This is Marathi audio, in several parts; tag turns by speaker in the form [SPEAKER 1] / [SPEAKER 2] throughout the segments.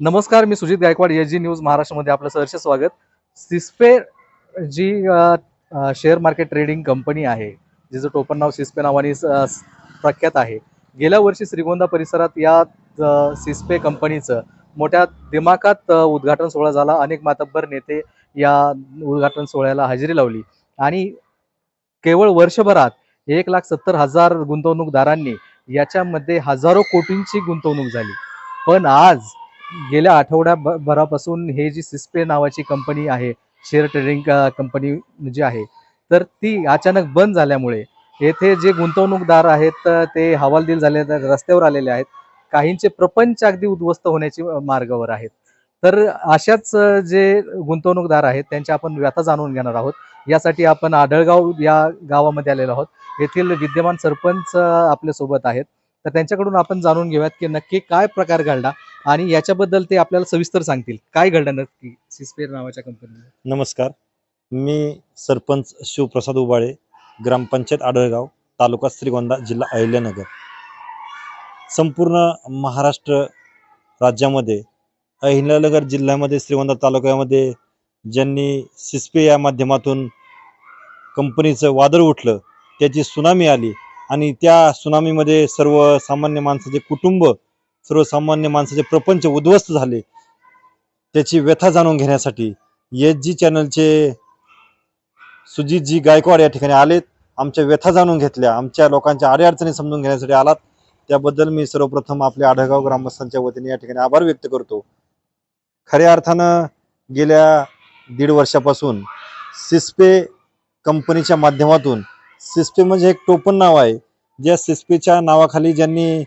[SPEAKER 1] नमस्कार मी Sujit Gaikwad H G news महाराष्ट्रामध्ये आपलं सहर्ष स्वागत. सिस्पे जी शेअर मार्केट ट्रेडिंग कंपनी आहे जिचं टोपण नाव सिस्पे नावाने प्रख्यात आहे. गेल्या वर्षी श्रीगोंदा परिसरात या सिस्पे कंपनीचं मोठ्या दिमाखात उद्घाटन सोहळा झाला. अनेक मातब्बर नेते या उद्घाटन सोहळ्याला हजेरी लावली. आणि केवळ वर्षभरात एक लाख सत्तर हजार गुंतवणूकदारांनी याच्यामध्ये हजारो कोटींची गुंतवणूक झाली. पण आज गेल्या आठवड्या भरापासून हे जी सिस्पे नावाची कंपनी आहे शेअर ट्रेडिंग कंपनी जी आहे तर ती अचानक बंद झाल्यामुळे येथे जे गुंतवणूकदार आहेत ते हवालदिल झाले तर रस्त्यावर आलेले आहेत. काहींचे प्रपंच अगदी उद्ध्वस्त होण्याची मार्गावर आहेत. तर अशाच जे गुंतवणूकदार आहेत त्यांच्या आपण व्यथा जाणून घेणार आहोत. यासाठी आपण आढळगाव या गावामध्ये आलेलो आहोत. येथील विद्यमान सरपंच आपल्यासोबत आहेत. तर त्यांच्याकडून आपण जाणून घेऊयात की नक्की काय प्रकार घडला आणि याच्याबद्दल ते आपल्याला सविस्तर सांगतील. काय घडलं नक्की सिस्पेअर नावाच्या कंपनीला
[SPEAKER 2] नमस्कार. मी सरपंच शिवप्रसाद उबाळे ग्रामपंचायत आढळगाव तालुका श्रीगोंदा जिल्हा अहिल्यानगर. संपूर्ण महाराष्ट्र राज्यामध्ये अहिल्यानगर जिल्ह्यामध्ये श्रीगोंदा तालुक्यामध्ये ज्यांनी सिस्पे या माध्यमातून कंपनीचं वादळ उठलं त्याची सुनामी आली आणि त्या सुनामीमध्ये सर्वसामान्य माणसाचे कुटुंब सर्वसामान्य माणसाचे प्रपंच उद्ध्वस्त झाले त्याची व्यथा जाणून घेण्यासाठी एच जी चॅनलचे सुजितजी गायकवाड या ठिकाणी आलेत. आमच्या व्यथा जाणून घेतल्या आमच्या लोकांच्या अडीअडचणी समजून घेण्यासाठी आलात. त्याबद्दल मी सर्वप्रथम आपल्या आढळगाव ग्रामस्थांच्या वतीने या ठिकाणी आभार व्यक्त करतो. खऱ्या अर्थानं गेल्या दीड वर्षापासून सिस्पे कंपनीच्या माध्यमातून सिस्पे म्हणजे एक टोपण नाव आहे. ज्या सिस्पेच्या नावाखाली ज्यांनी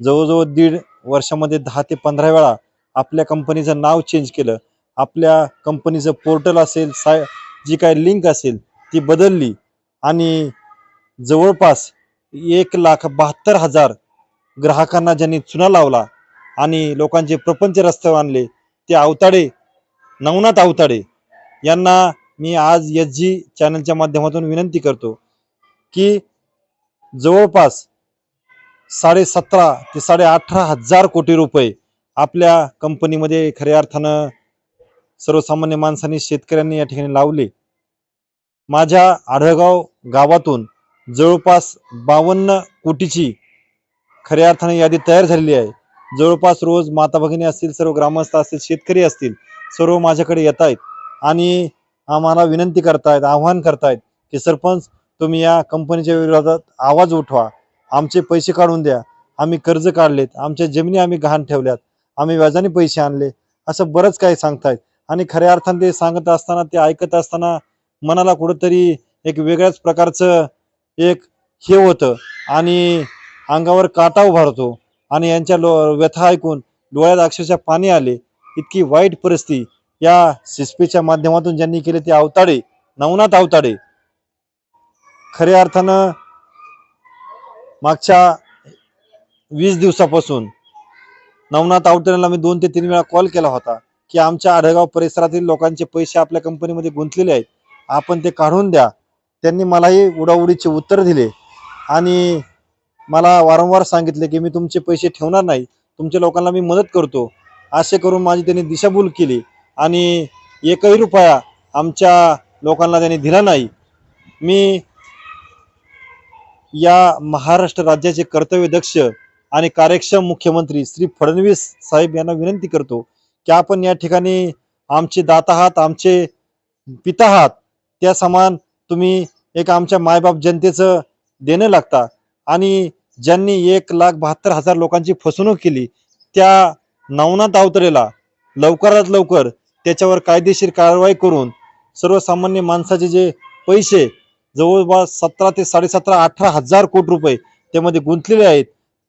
[SPEAKER 2] जवळजवळ दीड वर्षामध्ये दहा ते पंधरा वेळा आपल्या कंपनीचं नाव चेंज केलं. आपल्या कंपनीचं पोर्टल असेल साय जी काय लिंक असेल ती बदलली. आणि जवळपास एक लाख बहात्तर हजार ग्राहकांना ज्यांनी चुना लावला आणि लोकांचे प्रपंच रस्त्यावर आणले ते अवताडे नवनाथ अवताडे यांना मी आज एस जी चॅनलच्या माध्यमातून विनंती करतो की जवळपास साडेसतरा ते साडे अठरा हजार कोटी रुपये आपल्या कंपनीमध्ये खऱ्या अर्थानं सर्वसामान्य माणसांनी शेतकऱ्यांनी या ठिकाणी लावले. माझ्या आढळगाव गावातून जवळपास बावन्न कोटीची खऱ्या अर्थाने यादी तयार झालेली आहे. जवळपास रोज माता भगिनी असतील सर्व ग्रामस्थ असतील शेतकरी असतील सर्व माझ्याकडे येत आहेत आणि आम्हाला विनंती करतायत आव्हान करतायत की सरपंच तुम्ही या कंपनीच्या विरोधात आवाज उठवा. आमचे पैसे काढून द्या. आम्ही कर्ज काढलेत. आमच्या जमिनी आम्ही गहाण ठेवल्यात. आम्ही व्याजाने पैसे आणले. असं बरंच काही सांगतायत. आणि खऱ्या अर्थाने ते सांगत असताना ते ऐकत असताना मनाला कुठंतरी एक वेगळ्याच प्रकारचं एक हे होतं. आणि अंगावर काटा उभारतो आणि यांच्या लो व्यथा ऐकून डोळ्यात अक्षरशः पाणी आले. इतकी वाईट परिस्थिती. या सिस्पीच्या माध्यमातून ज्यांनी केले ते अवताडे नवनाथ अवताडे. खऱ्या अर्थानं मागच्या वीस दिवसापासून नवनाथ आवटेला मी दोन ते तीन वेळा कॉल केला होता की आमच्या आढळगाव परिसरातील लोकांचे पैसे आपल्या कंपनीमध्ये गुंतलेले आहेत. आपण ते काढून द्या. त्यांनी मलाही उडाउडीचे उत्तर दिले. आणि मला वारंवार सांगितले की मी तुमचे पैसे ठेवणार नाही. तुमच्या लोकांना मी मदत करतो. असे करून माझी त्यांनी दिशाभूल केली. आणि एकही रुपया आमच्या लोकांना त्यांनी दिला नाही. मी या महाराष्ट्र राज्याचे कर्तव्यदक्ष आणि कार्यक्षम मुख्यमंत्री श्री फडणवीस साहेब यांना विनंती करतो की आपण या ठिकाणी आमचे दाता आहात आमचे पिता आहात त्या समान तुम्ही एक आमच्या मायबाप जनतेचं देणं लागता. आणि ज्यांनी एक लाख बहात्तर हजार लोकांची फसवणूक केली त्या नवनाथ अवतरेला लवकरात लवकर त्याच्यावर कायदेशीर कारवाई करून सर्वसामान्य माणसाचे जे पैसे जवळपास सतरा ते साडेसतरा अठरा हजार कोटी रुपये त्यामध्ये गुंतलेले आहेत.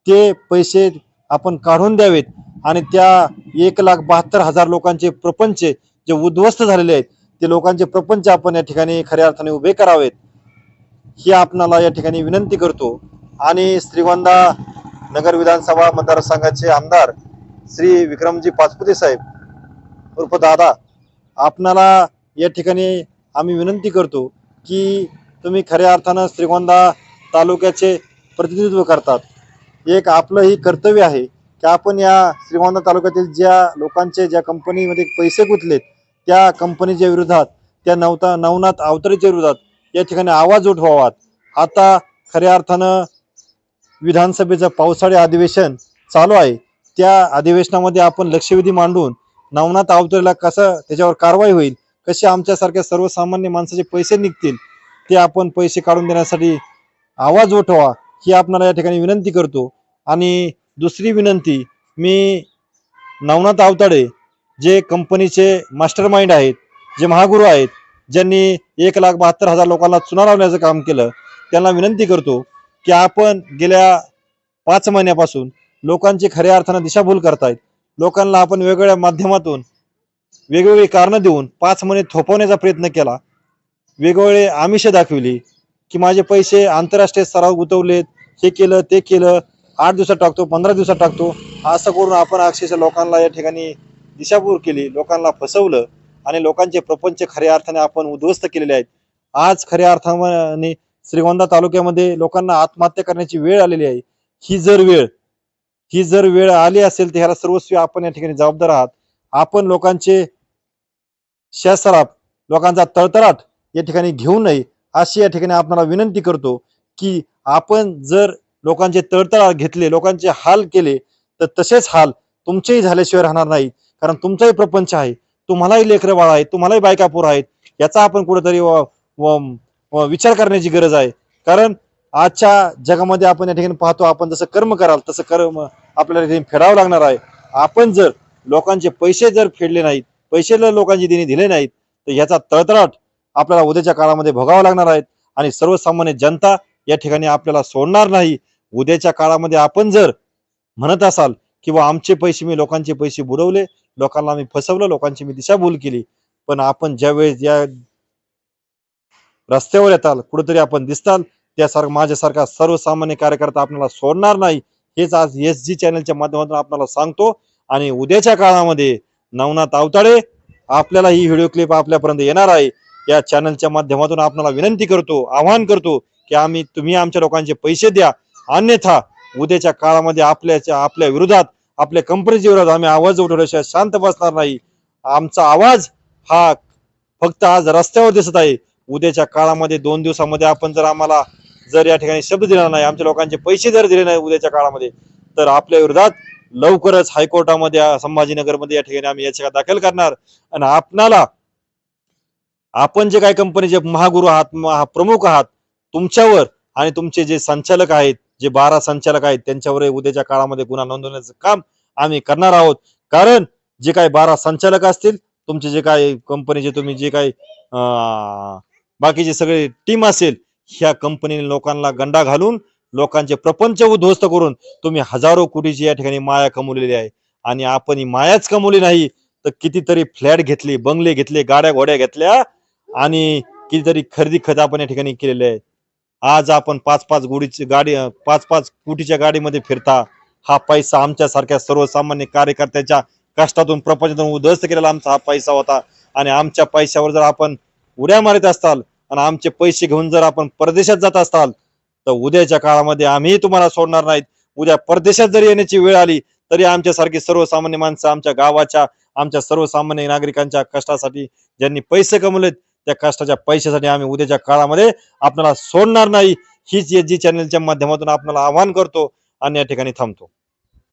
[SPEAKER 2] ते पैसे आपण काढून द्यावेत आणि त्या एक लाख बहात्तर हजार लोकांचे प्रपंच जे उद्ध्वस्त झालेले आहेत ते लोकांचे प्रपंच आपण या ठिकाणी खऱ्या अर्थाने उभे करावेत. ही आपणाला या ठिकाणी विनंती करतो. आणि श्रीगोंदा नगर विधानसभा मतदारसंघाचे आमदार श्री विक्रमजी पाचपुते साहेब उर्फ दादा आपणाला या ठिकाणी आम्ही विनंती करतो की तुम्ही खऱ्या अर्थानं श्रीगोंदा तालुक्याचे प्रतिनिधित्व करतात. एक आपलं ही कर्तव्य आहे की आपण या श्रीगोंदा तालुक्यातील ज्या लोकांचे ज्या कंपनीमध्ये पैसे गुंतलेत त्या कंपनीच्या विरोधात त्या नवता नवनाथ अवतरेच्या विरोधात या ठिकाणी आवाज उठवावा आता खऱ्या अर्थानं विधानसभेचं पावसाळी अधिवेशन चालू आहे. त्या अधिवेशनामध्ये आपण लक्षवेधी मांडून नवनाथ अवतरेला कसं त्याच्यावर कारवाई होईल कसे आमच्यासारख्या सर्वसामान्य माणसाचे पैसे निघतील ते आपण पैसे काढून देण्यासाठी आवाज उठवा ही आपणाला या ठिकाणी विनंती करतो. आणि दुसरी विनंती मी नवनाथ आवताडे जे कंपनीचे मास्टर माइंड आहेत जे महागुरू आहेत ज्यांनी एक लाख बहात्तर हजार लोकांना चुना लावण्याचं काम केलं त्यांना विनंती करतो की आपण गेल्या पाच महिन्यापासून लोकांची खऱ्या अर्थानं दिशाभूल करतायत. लोकांना आपण वेगवेगळ्या माध्यमातून वेगवेगळी कारणं देऊन पाच महिने थोपवण्याचा प्रयत्न केला. वेगवेगळे आमिष दाखविली की माझे पैसे आंतरराष्ट्रीय स्तरावर गुंतवलेत हे केलं ते केलं आठ दिवसात टाकतो पंधरा दिवसात टाकतो असं करून आपण अक्षरशः लोकांना या ठिकाणी दिशाभूर केली लोकांना फसवलं आणि लोकांचे प्रपंच खऱ्या अर्थाने आपण उद्ध्वस्त केलेले आहेत. आज खऱ्या अर्थाने श्रीगोंदा तालुक्यामध्ये लोकांना आत्महत्या करण्याची वेळ आलेली आहे. ही जर वेळ ही जर वेळ आली असेल तर ह्याला सर्वस्वी आपण या ठिकाणी जबाबदार आहात. आपण लोकांचे शासराप लोकांचा तळतळाट या ठिकाणी घेऊ नये अशी या ठिकाणी आपणाला विनंती करतो की आपण जर लोकांचे तळतळा घेतले लोकांचे हाल केले तर तसेच हाल तुमचेही झाल्याशिवाय राहणार नाही. कारण तुमचाही प्रपंच आहे तुम्हालाही लेकरं बाळ आहे तुम्हालाही बायका आहेत याचा आपण कुठेतरी व- विचार करण्याची गरज आहे. कारण आजच्या जगामध्ये आपण या ठिकाणी पाहतो आपण जसं कर्म कराल तसं कर्म आपल्याला या फेडावं लागणार आहे. आपण जर लोकांचे पैसे जर फेडले नाहीत पैसे जर लोकांची देणी दिले नाहीत तर याचा तळतळाट आपल्याला उद्याच्या काळामध्ये भोगावं लागणार आहेत आणि सर्वसामान्य जनता या ठिकाणी आपल्याला सोडणार नाही. उद्याच्या काळामध्ये आपण जर म्हणत असाल किंवा आमचे पैसे मी लोकांचे पैसे बुडवले लोकांना मी फसवलं लोकांची मी दिशाभूल केली. पण आपण ज्यावेळेस या रस्त्यावर येताल कुठेतरी आपण दिसताल त्यासारखं माझ्यासारखा सर्वसामान्य कार्यकर्ता आपल्याला सोडणार नाही हेच आज एस जी चॅनलच्या माध्यमातून आपल्याला सांगतो. आणि उद्याच्या काळामध्ये नवनाथ अवताडे आपल्याला ही व्हिडिओ क्लिप आपल्यापर्यंत येणार आहे. या चॅनलच्या माध्यमातून आपल्याला विनंती करतो आवाहन करतो की आम्ही तुम्ही आमच्या लोकांचे पैसे द्या. अन्यथा उद्याच्या काळामध्ये आपल्याच्या आपल्या विरोधात आपल्या कंपनीच्या विरोधात आम्ही आवाज उठवल्याशिवाय शांत बसणार नाही. आमचा आवाज हा फक्त आज रस्त्यावर दिसत आहे. उद्याच्या काळामध्ये दोन दिवसामध्ये आपण जर आम्हाला जर या ठिकाणी शब्द दिला नाही आमच्या लोकांचे पैसे जर दिले नाही उद्याच्या काळामध्ये तर आपल्या विरोधात लवकरच हायकोर्टामध्ये संभाजीनगरमध्ये या ठिकाणी आम्ही याचिका दाखल करणार. आणि आपणाला आपण जे काही कंपनीचे महागुरु आहात प्रमुख आहात तुमच्यावर आणि तुमचे जे संचालक आहेत जे बारा संचालक आहेत त्यांच्यावर उद्याच्या काळामध्ये गुन्हा नोंदवण्याचं काम आम्ही करणार आहोत. कारण जे काही बारा संचालक असतील तुमचे जे काही कंपनीचे तुम्ही जे काही बाकीचे सगळे टीम असेल ह्या कंपनीने लोकांना गंडा घालून लोकांचे प्रपंच उद्ध्वस्त करून तुम्ही हजारो कोटीची या ठिकाणी माया कमवलेली आहे. आणि आपण ही मायाच कमवली नाही तर कितीतरी फ्लॅट घेतले बंगले घेतले गाड्या घोड्या घेतल्या आणि कितीतरी खरेदी खत आपण या ठिकाणी केलेले आहे आज आपण पाच पाच गोडीची गाडी पाच पाच कोटीच्या गाडीमध्ये फिरता. हा पैसा आमच्यासारख्या सर्वसामान्य कार्यकर्त्याच्या कष्टातून प्रपंचातून उद्ध्वस्त केलेला आमचा हा पैसा होता. आणि आमच्या पैशावर जर आपण उड्या मारित असताल आणि आमचे पैसे घेऊन जर आपण परदेशात जात असताल तर उद्याच्या काळामध्ये आम्ही तुम्हाला सोडणार नाहीत. उद्या परदेशात जरी येण्याची वेळ आली तरी आमच्यासारखी सर्वसामान्य माणसं आमच्या गावाच्या आमच्या सर्वसामान्य नागरिकांच्या कष्टासाठी ज्यांनी पैसे कमवलेत त्या कष्टाच्या पैशासाठी आम्ही उद्याच्या काळामध्ये आपल्याला सोडणार नाही. हीच एस जी चॅनलच्या माध्यमातून आपल्याला आवाहन करतो आणि या ठिकाणी थांबतो.